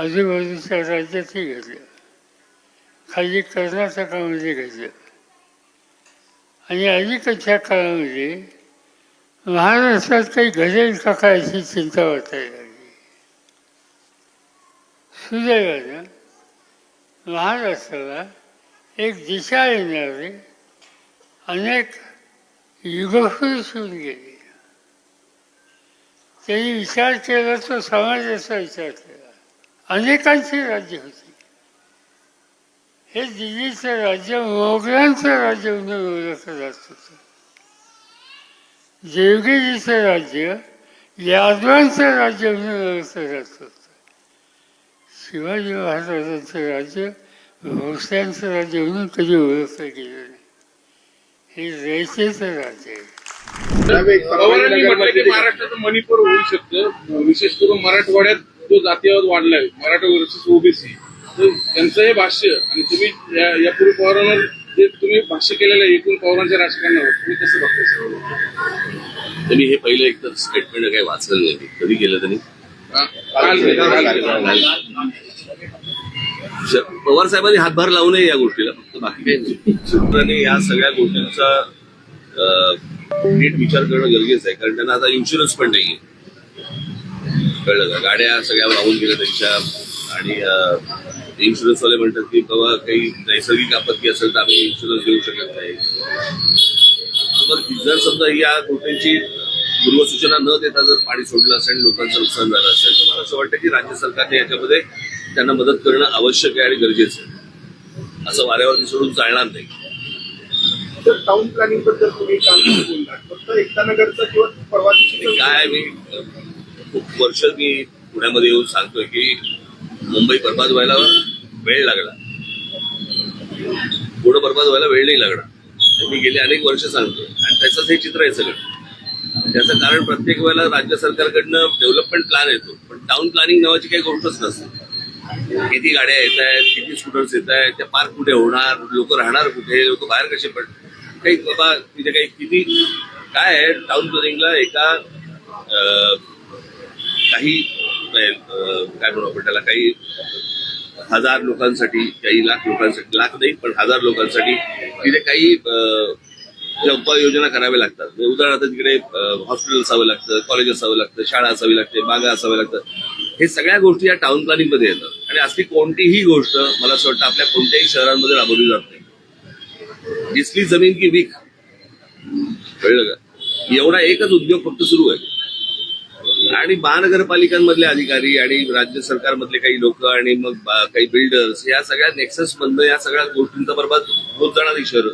आजूबाजूच्या राज्यातही घेतलं. खाली कर्नाटकामध्ये घेतलं. आणि अलीकडच्या काळामध्ये महाराष्ट्रात काही घडेल का काय अशी चिंता वाटायला लागली सुदैवानं महाराष्ट्राला एक दिशा येणारे अनेक युगपुरुष होऊन गेले. त्यांनी विचार केला तो समाजाचा विचार केला. अनेकांची राज्य होती. हे दिल्लीचं राज्य मोगलांचं राज्य म्हणून ओळखलं जात होतं. देवगिरीचं राज्य यादवांचं राज्य म्हणून ओळखलं जात होतं. शिवाजी महाराजांचं राज्य भोसल्यांचं राज्य म्हणून कधी ओळखलं गेलं नाही. हे रयतेचं राज्य आहे. पवारांनी म्हटलं की महाराष्ट्राचं मणिपूर होऊ शकतं. विशेष करून मराठवाड्यात जो जातीयवाद वाढलाय मराठा वर्सेस ओबीसी तर त्यांचं हे भाष्य आणि तुम्ही या- यापूर्वी पवारांवर जे तुम्ही भाष्य केलेलं आहे एकूण पवारांच्या राजकारणावर तुम्ही कसं बघताय? त्यांनी हे पहिलं एक तर स्टेटमेंट काही वाचलं नाही. कधी केलं त्यांनी? पवार साहेबांनी हातभार लावू नये या गोष्टीला फक्त बाकी सूत्रांनी या सगळ्या गोष्टींचा नीट विचार करणं गरजेचं आहे कारण त्यांना आता इन्शुरन्स पण नाहीये. कळलं. का गाड्या सगळ्या वाहून गेल्या त्यांच्या. आणि इन्शुरन्स वाले म्हणतात की बाबा काही नैसर्गिक आपत्ती असेल तर आम्ही इन्शुरन्स देऊ शकत नाही. तर जर समजा या गोष्टींची पूर्वसूचना न देता जर पाणी सोडलं असेल लोकांचं नुकसान झालं असेल तर मला असं वाटतं की राज्य सरकारने याच्यामध्ये त्यांना मदत करणं आवश्यक आहे आणि गरजेचं आहे. असं वाऱ्यावरती सोडून चालणार नाही. तर टाउन प्लॅनिंगबद्दल तुम्ही काय मी खूप वर्ष मी पुण्यामध्ये येऊन सांगतोय की मुंबई बर्बाद व्हायला वेळ लागला. पुढं बर्बाद व्हायला वेळ नाही लागणार मी गेले अनेक वर्ष सांगतोय. आणि त्याचंच हे चित्र आहे सगळं. त्याचं कारण प्रत्येक वेळेला राज्य सरकारकडनं डेव्हलपमेंट प्लॅन येतो. पण टाउन प्लॅनिंग नावाची काही गोष्टच नसते. किती गाड्या येत आहेत किती स्कूटर्स येत आहेत त्या पार्क कुठे होणार लोक राहणार कुठे लोक बाहेर कसे पड काही बाबा तिथे काही किती काय आहे? टाउन प्लॅनिंगला एका काही काय म्हणू आपण त्याला काही हजार लोकांसाठी काही लाख लोकांसाठी लाख नाही पण हजार लोकांसाठी तिथे काही ज्या उपाययोजना कराव्या लागतात. म्हणजे उदाहरणार्थ तिकडे हॉस्पिटल असावं लागतं कॉलेज असावं लागतं शाळा असावी लागते बागा असाव्या लागतात. हे सगळ्या गोष्टी या टाउन प्लॅनिंगमध्ये येतात. आणि असली कोणतीही गोष्ट मला असं वाटतं आपल्या कोणत्याही शहरांमध्ये राबवली जात नाही. जिसली जमीन की वीक. कळलं का? एवढा एकच उद्योग फक्त सुरू आहे. आणि महानगरपालिकांमधले अधिकारी आणि राज्य सरकारमधले काही लोक आणि मग काही बिल्डर्स या सगळ्या नेक्सस बंद या सगळ्या गोष्टींचा बरबाद होत जाणार शहर